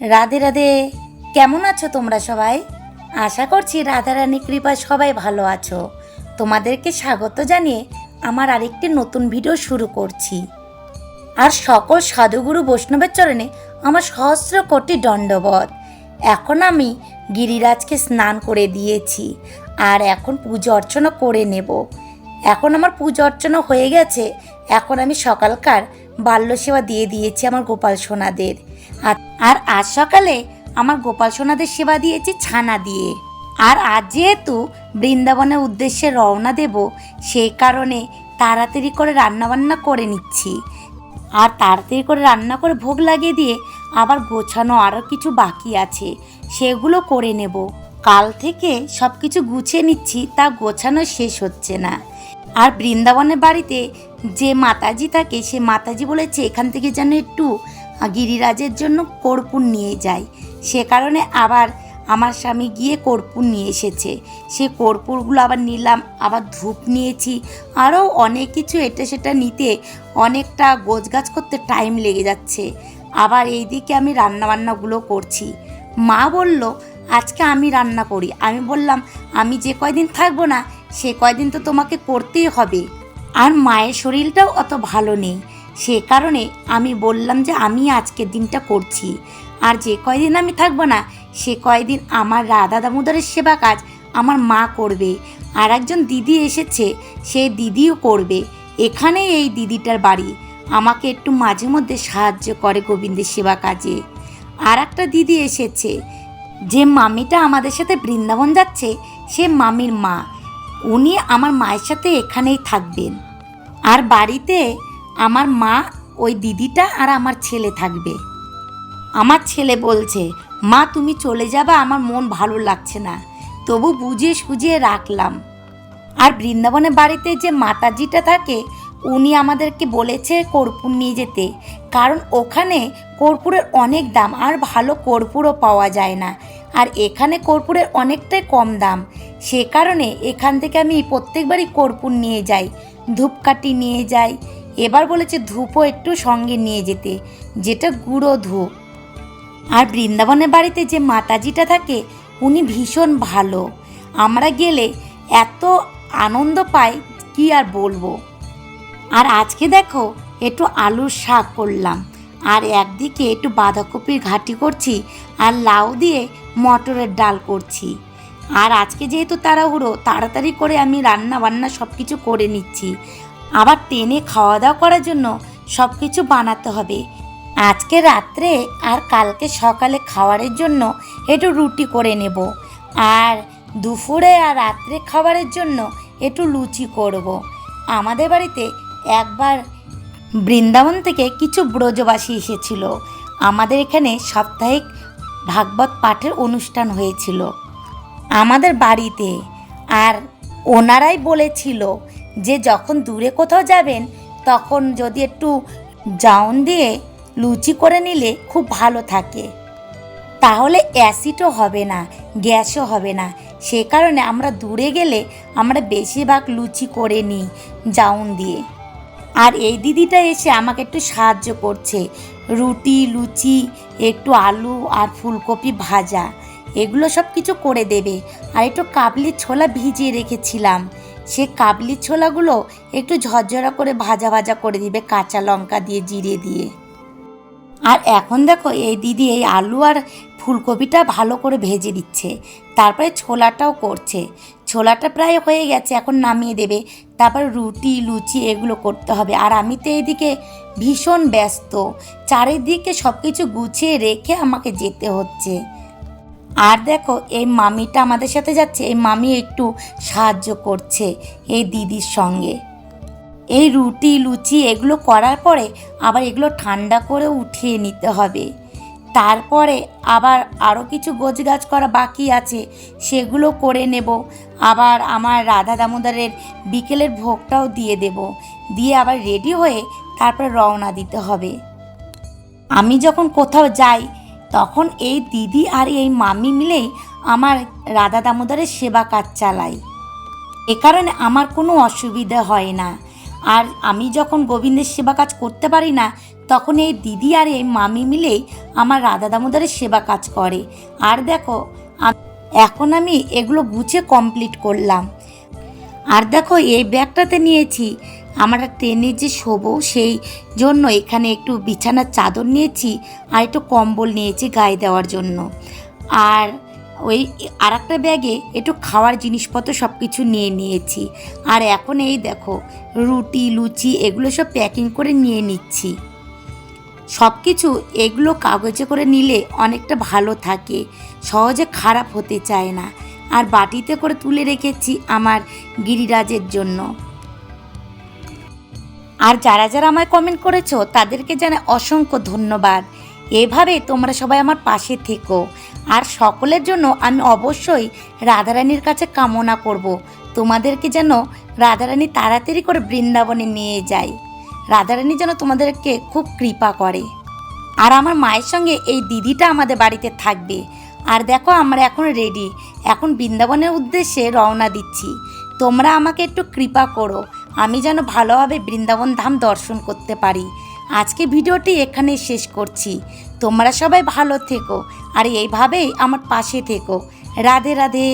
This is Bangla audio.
রাধে রাধে। কেমন আছো তোমরা সবাই? আশা করছি রাধারানী কৃপা সবাই ভালো আছো। তোমাদেরকে স্বাগত জানিয়ে আমার আরেকটি নতুন ভিডিও শুরু করছি। আর সকল সাধুগুরু বৈষ্ণবের চরণে আমার সহস্র কোটি দণ্ডবধ। এখন আমি গিরিরাজকে স্নান করে দিয়েছি আর এখন পুজো অর্চনা করে নেব। এখন আমার পুজো অর্চনা হয়ে গেছে। এখন আমি সকালকার বাল্য সেবা দিয়ে দিয়েছি আমার গোপাল সোনাদের। আর আজ সকালে আমার গোপাল সোনাদের সেবা দিয়েছি ছানা দিয়ে। আর আজ যেহেতু বৃন্দাবনের উদ্দেশ্যে রওনা দেব সেই কারণে তাড়াতাড়ি করে রান্নাবান্না করে নিচ্ছি। আর তাড়াতাড়ি করে রান্না করে ভোগ লাগিয়ে দিয়ে আবার গোছানো আরও কিছু বাকি আছে, সেগুলো করে নেব। কাল থেকে সব কিছু গুছিয়ে নিচ্ছি, তা গোছানো শেষ হচ্ছে না। আর বৃন্দাবনের বাড়িতে যে মাতাজি থাকে, সে মাতাজি বলেছে, এখান থেকে যেন একটু গিরিরাজের জন্য কর্পূর নিয়ে যায় সে কারণে আবার আমার স্বামী গিয়ে কর্পূর নিয়ে এসেছে। সে কর্পূরগুলো আবার নিলাম, আবার ধূপ নিয়েছি। আরও অনেক কিছু এটা সেটা নিতে অনেকটা গোছগাছ করতে টাইম লেগে যাচ্ছে। আবার এই দিকে আমি রান্নাবান্নাগুলো করছি। মা বলল, আজকে আমি রান্না করি। আমি বললাম, আমি যে কয়দিন থাকব না সে কয়দিন তো তোমাকে করতেই হবে। আর মায়ের শরীরটাও অত ভালো নেই। সে কারণে আমি বললাম যে আমি আজকের দিনটা করছি। আর যে কয়দিন আমি থাকব না, সে কয়দিন আমার রাধা দামোদরের সেবা কাজ আমার মা করবে। আর একজন দিদি এসেছে, সে দিদিও করবে। এখানেই এই দিদিটার বাড়ি। আমাকে একটু মাঝে মধ্যে সাহায্য করে গোবিন্দের সেবা কাজে। আর একটা দিদি এসেছে। যে মামিটা আমাদের সাথে বৃন্দাবন যাচ্ছে, সে মামির মা। উনি আমার মায়ের সাথে এখানেই থাকবেন। আর বাড়িতে আমার মা, ওই দিদিটা আর আমার ছেলে থাকবে। আমার ছেলে বলছে, মা, তুমি চলে যাবা, আমার মন ভালো লাগছে না। তবু বুঝিয়ে সুঝিয়ে রাখলাম। আর বৃন্দাবনের বাড়িতে যে মাতাজিটা থাকে, উনি আমাদেরকে বলেছে কর্পূর নিয়ে যেতে। কারণ ওখানে কর্পূরের অনেক দাম, আর ভালো কর্পূরও পাওয়া যায় না। আর এখানে কর্পূরের অনেকটাই কম দাম। সে কারণে এখান থেকে আমি প্রত্যেকবারই কর্পূর নিয়ে যাই, ধূপকাঠি নিয়ে যাই। এবার বলেছে ধূপও একটু সঙ্গে নিয়ে যেতে, যেটা গুঁড়ো ধূপ। আর বৃন্দাবনের বাড়িতে যে মাতাজিটা থাকে, উনি ভীষণ ভালো। আমরা গেলে এত আনন্দ পাই, কি আর বলব? আর আজকে দেখো, একটু আলুর শাক করলাম। আর একদিকে একটু বাঁধাকপির ঘাটি করছি, আর লাউ দিয়ে মটরের ডাল করছি। আর আজকে যেহেতু তাড়াহুড়ো, তাড়াতাড়ি করে আমি রান্না বান্না সব কিছু করে নিচ্ছি। আবার টেনে খাওয়া দাওয়া করার জন্য সব কিছু বানাতে হবে। আজকে রাত্রে আর কালকে সকালে খাবারের জন্য একটু রুটি করে নেব। আর দুপুরে আর রাত্রে খাবারের জন্য একটু লুচি করব। আমাদের বাড়িতে একবার বৃন্দাবন থেকে কিছু ব্রজবাসী এসেছিল। আমাদের এখানে সাপ্তাহিক ভাগবত পাঠের অনুষ্ঠান হয়েছিল। আমাদের বাড়িতে। আর ওনারাই বলেছিল যে যখন দূরে কোথাও যাবেন, তখন যদি একটু জাউন দিয়ে লুচি করে নিলে খুব ভালো থাকে। তাহলে অ্যাসিডও হবে না, গ্যাসও হবে না। সে কারণে আমরা দূরে গেলে আমরা বেশিরভাগ লুচি করে নিই জাউন দিয়ে। আর এই দিদিটা এসে আমাকে একটু সাহায্য করছে। রুটি, লুচি, একটু আলু আর ফুলকপি ভাজা। এগুলো সব কিছু করে দেবে। আর একটু কাবলি ছোলা ভিজিয়ে রেখেছিলাম। সে কাবলি ছোলাগুলো একটু ঝরঝরা করে ভাজা ভাজা করে দিবে কাঁচা লঙ্কা দিয়ে, জিরে দিয়ে। আর এখন দেখো এই দিদি এই আলু আর ফুলকপিটা ভালো করে ভেজে দিচ্ছে তারপরে ছোলাটাও করছে। ছোলাটা প্রায় হয়ে গেছে, এখন নামিয়ে দেবে। তারপর রুটি, লুচি এগুলো করতে হবে। আর আমি তো এইদিকে ভীষণ ব্যস্ত। চারিদিকে সব কিছু গুছিয়ে রেখে আমাকে যেতে হচ্ছে। আর দেখো, এই মামিটা আমাদের সাথে যাচ্ছে, এই মামি একটু সাহায্য করছে এই দিদির সঙ্গে। এই রুটি, লুচি এগুলো করার পরে আবার এগুলো ঠান্ডা করে উঠিয়ে নিতে হবে। তারপরে আবার আরও কিছু গোছগাছ করা বাকি আছে, সেগুলো করে নেব। আবার আমার রাধা দামোদরের বিকেলের ভোগটাও দিয়ে দেব। দিয়ে আবার রেডি হয়ে তারপর রওনা দিতে হবে। আমি যখন কোথাও যাই তখন এই দিদি আর এই মামি মিলেই আমার রাধা দামোদরের সেবা কাজ চালাই। এ কারণে আমার কোনো অসুবিধা হয় না। আর আমি যখন গোবিন্দের সেবা কাজ করতে পারি না, তখন এই দিদি আর এই মামি মিলেই আমার রাধা দামোদরের সেবা কাজ করে। আর দেখো এখন আমি এগুলো গুছে কমপ্লিট করলাম। আর দেখো, এই ব্যাগটাতে নিয়েছি। আমরা ট্রেনে যে শোবো, সেই জন্য এখানে একটু বিছানার চাদর নিয়েছি আর একটু কম্বল নিয়েছি গায়ে দেওয়ার জন্য। আর ওই আর একটা ব্যাগে একটু খাওয়ার জিনিসপত্র সব কিছু নিয়ে নিয়েছি। আর এখন এই দেখো, রুটি, লুচি এগুলো সব প্যাকিং করে নিয়ে নিচ্ছি। সব কিছু এগুলো কাগজে করে নিলে অনেকটা ভালো থাকে, সহজে খারাপ হতে চায় না। আর বাটিতে করে তুলে রেখেছি আমার গিরিরাজের জন্য। আর যারা যারা আমায় কমেন্ট করেছ, তাদেরকে জানাই অসংখ্য ধন্যবাদ। এভাবে তোমরা সবাই আমার পাশে থেকো। আর সকলের জন্য আমি অবশ্যই রাধারানীর কাছে কামনা করব। তোমাদেরকে যেন রাধারানী তাড়াতাড়ি করে বৃন্দাবনে নিয়ে যায়। রাধারানী যেন তোমাদেরকে খুব কৃপা করে। আর আমার মায়ের সঙ্গে এই দিদিটা আমাদের বাড়িতে থাকবে। আর দেখো আমরা এখন রেডি এখন বৃন্দাবনের উদ্দেশ্যে রওনা দিচ্ছি। তোমরা আমাকে একটু কৃপা করো। আমি যেন ভালোভাবে বৃন্দাবন ধাম দর্শন করতে পারি। আজকে ভিডিওটি এখানেই শেষ করছি। তোমরা সবাই ভালো থেকো আর এইভাবেই আমার পাশে থেকো। রাধে রাধে।